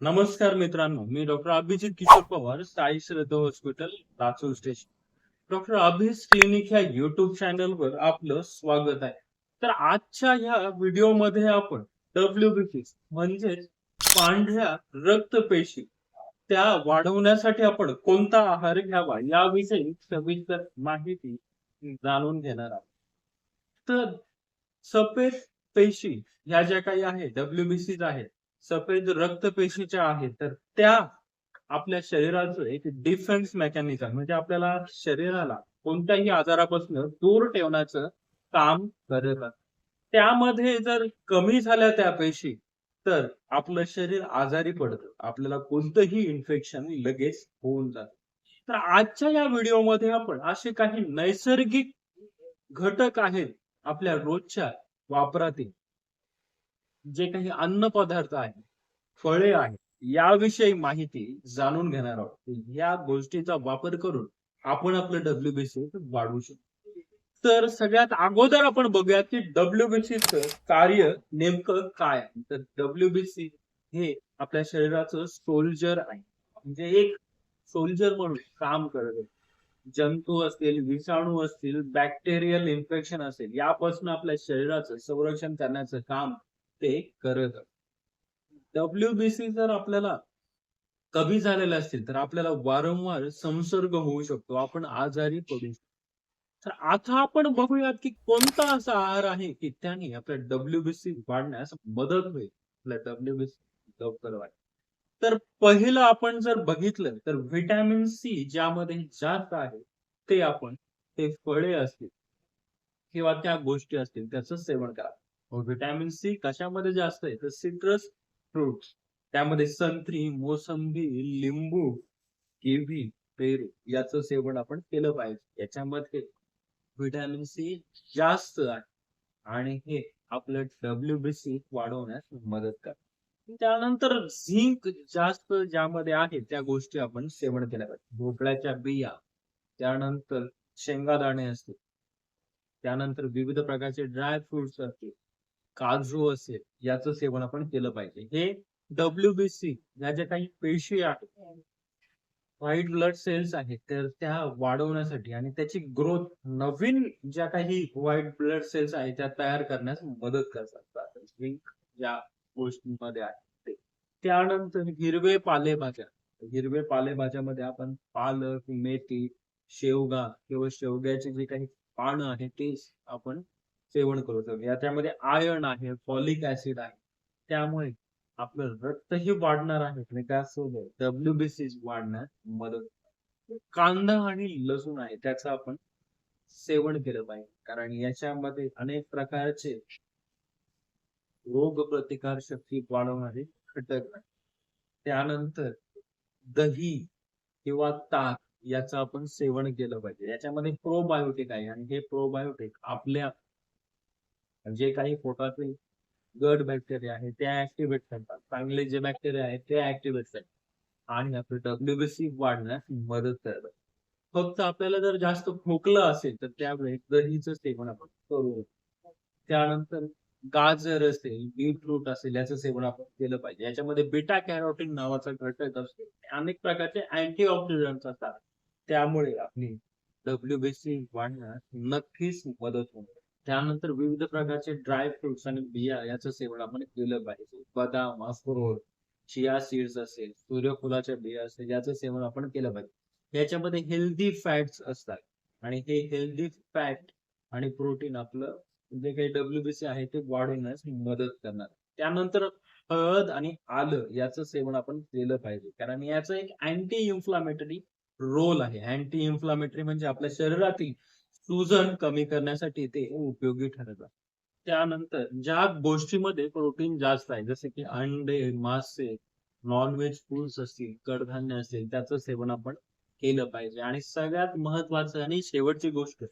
नमस्कार मित्रांनो मी doctor Abhijit Kishor Pawar Sai Shraddha hospital Latur station. Doctor Abhijit clinic ह्या YouTube चॅनलवर आपलं स्वागत आहे. तर आजच्या ह्या व्हिडिओमध्ये आपण डब्ल्यू बी सी म्हणजेच पांढऱ्या रक्तपेशी त्या वाढवण्यासाठी आपण कोणता आहार घ्यावा याविषयी सविस्तर माहिती जाणून घेणार आहोत. तर सफेद पेशी ह्या ज्या काही आहेत डब्ल्यूबीसीज आहेत सफेद रक्तपेशीच्या आहेत. तर त्या आपल्या शरीराचं एक डिफेन्स मेकॅनिझम म्हणजे आपल्याला शरीराला कोणत्याही आजारापासून दूर ठेवण्याचं काम करतात त्यामध्ये जर कमी झाल्या त्या पेशी तर आपलं शरीर आजारी पडतं. आपल्याला कोणतंही इन्फेक्शन लगेच होऊन जातं. तर आजच्या या व्हिडिओमध्ये आपण असे काही नैसर्गिक घटक आहेत आपल्या रोजच्या वापरातील. जे काही अन्न पदार्थ आहेत फळे आहेत याविषयी माहिती जाणून घेणार आहोत. या गोष्टीचा वापर करून आपण आपलं डब्ल्यूबीसी वाढवू शकतो. तर सगळ्यात अगोदर आपण बघूया की डब्ल्यूबीसीच कार्य नेमकं काय आहे? तर डब्ल्यूबीसी हे आपल्या शरीराचं सोल्जर आहे. म्हणजे एक सोल्जर म्हणून काम करत आहे. जंतू असतील विषाणू असतील बॅक्टेरियल इन्फेक्शन असेल यापासून आपल्या शरीराचं संरक्षण करण्याचं काम ते करत डब्ल्यूबीसी जर आपल्याला कमी झालेला असतील तर आपल्याला वारंवार संसर्ग होऊ शकतो. आपण आजारी पडू शकतो. तर आता आपण बघूयात की कोणता असा आहार आहे की त्याने आपल्या डब्ल्यूबीसी वाढण्यास मदत होईल. आपल्या डब्ल्यूबीसी लवकर वाढ तर पहिलं आपण जर बघितलं तर व्हिटॅमिन सी ज्यामध्ये जास्त आहे ते आपण ते फळे असतील किंवा त्या गोष्टी असतील त्याचं सेवन करा. व्हिटॅमिन सी कशामध्ये जास्त आहे? तर सिट्रस फ्रुट त्यामध्ये संत्री मोसंबी लिंबू किवी पेरू याचं सेवन आपण केलं पाहिजे. याच्यामध्ये व्हिटॅमिन सी जास्त आहे. आणि हे आपलं डब्ल्यूबीसी वाढवण्यास मदत करते. त्यानंतर झिंक जास्त ज्यामध्ये आहे त्या गोष्टी आपण सेवन केल्या पाहिजे. भोपळ्याच्या बिया त्यानंतर शेंगादाणे असतील. त्यानंतर विविध प्रकारचे ड्राय फ्रुट्स असतील. काजू असेल याचं सेवन आपण केलं पाहिजे. हे डब्ल्यूबीसी या ज्या काही पेशी आहेत व्हाईट ब्लड सेल्स आहेत तर त्या वाढवण्यासाठी आणि त्याची ग्रोथ नवीन ज्या काही व्हाईट ब्लड सेल्स आहेत त्या तयार करण्यास मदत करतात झिंक ज्या गोष्टींमध्ये आहे त्यानंतर हिरवे पालेभाज्या. हिरवे पालेभाज्यामध्ये आपण पालक मेथी शेवगा किंवा शेवग्याचे जे काही पानं आहे ते आपण सेवन करू शकतो. याच्यामध्ये आयर्न आहे फॉलिक ऍसिड आहे. त्यामुळे आपलं रक्तही वाढणार आहे आणि त्यासोबत डब्ल्यूबीसी वाढण्यास मदत कांदा आणि लसूण आहे त्याचं आपण सेवन केलं पाहिजे. कारण याच्यामध्ये अनेक प्रकारचे रोग प्रतिकार शक्ती वाढवणारे घटक आहेत. त्यानंतर दही किंवा ताक याचं आपण सेवन केलं पाहिजे. याच्यामध्ये प्रोबायोटिक आहे आणि हे प्रोबायोटिक आपल्या जे काही पोटातील गट बॅक्टेरिया आहे ते ऍक्टिव्हेट करतात. चांगले जे बॅक्टेरिया आहेत ते ऍक्टिव्हेट करतात. आणि आपलं डब्ल्यूबीसी वाढण्यास मदत करतात. फक्त आपल्याला जर जास्त खोकलं असेल तर त्यावेळेस दहीचं सेवन आपण करू त्यानंतर गाजर असेल बीटरूट असेल याचं सेवन आपण केलं पाहिजे. याच्यामध्ये बीटा कॅरोटीन नावाचा घटक असतो. अनेक प्रकारचे अँटीऑक्सिडंट असतात. त्यामुळे आपली डब्ल्यूबीसी वाढण्यास नक्कीच मदत होणार. त्यानंतर विविध प्रकारचे ड्राय फ्रुट्स आणि बिया याचं सेवन आपण केलं पाहिजे. बदाम अक्रोड चिया सीड्स असेल सूर्यफुलाच्या बिया असेल याचं सेवन आपण केलं पाहिजे. याच्यामध्ये हेल्दी फॅट्स असतात. आणि हे हेल्दी फॅट आणि प्रोटीन आपलं जे काही डब्ल्यूबीसी आहे ते वाढवण्यास मदत करणार. त्यानंतर हळद आणि आलं याचं सेवन आपण केलं पाहिजे. कारण याचं एक अँटी इन्फ्लामेटरी रोल आहे. अँटी इन्फ्लामेटरी म्हणजे आपल्या शरीरातील सुजन कमी करण्यासाठी ते उपयोगी ठरत त्यानंतर ज्या गोष्टीमध्ये प्रोटीन जास्त आहे जसे की अंडे मासे नॉनव्हेज फूड्स असतील कडधान्य असतील त्याचं सेवन आपण केलं पाहिजे. आणि सगळ्यात महत्वाचं आणि शेवटची गोष्ट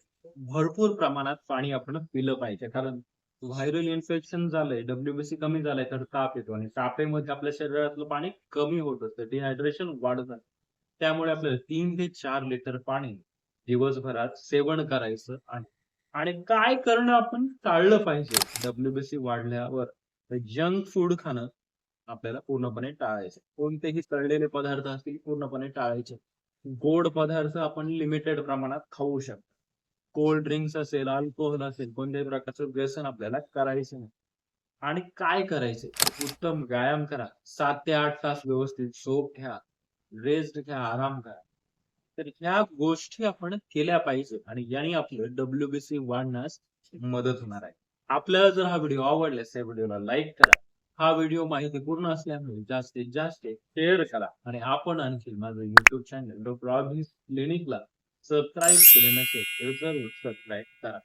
भरपूर प्रमाणात पाणी आपण पिलं पाहिजे. कारण व्हायरल इन्फेक्शन झालंय डब्ल्यूबीसी कमी झालंय तर ताप येतो. आणि तापेमध्ये आपल्या शरीरातलं पाणी कमी होत असतं. डिहायड्रेशन वाढत असतं. त्यामुळे आपल्याला तीन ते चार लिटर पाणी दिवसभरात सेवन करायचं आहे. आणि काय करणं आपण टाळलं पाहिजे? डब्ल्यूबीसी वाढल्यावर जंक फूड खाणं आपल्याला पूर्णपणे टाळायचं कोणतेही तळलेले पदार्थ असतील पूर्णपणे टाळायचे. गोड पदार्थ आपण लिमिटेड प्रमाणात खाऊ शकतो. कोल्ड ड्रिंक्स असेल अल्कोहोल असेल कोणत्याही प्रकारचं व्यसन आपल्याला करायचं नाही. आणि काय करायचे? उत्तम व्यायाम करा. सात ते आठ तास व्यवस्थित झोप घ्या. रेस्ट घ्या. आराम करा. तर ह्या गोष्टी आपण केल्या पाहिजे आणि याने आपलं डब्ल्यूबीसी वाढण्यास मदत होणार आहे. आपल्याला जर हा व्हिडिओ आवडल्यास या व्हिडिओला लाईक करा. हा व्हिडिओ माहितीपूर्ण असल्यामुळे जास्तीत जास्त शेअर करा आणि आपण आणखी माझं युट्यूब चॅनल डॉक्टर क्लिनिकला सबस्क्राईब केले नसेल तर जरूर सबस्क्राईब करा.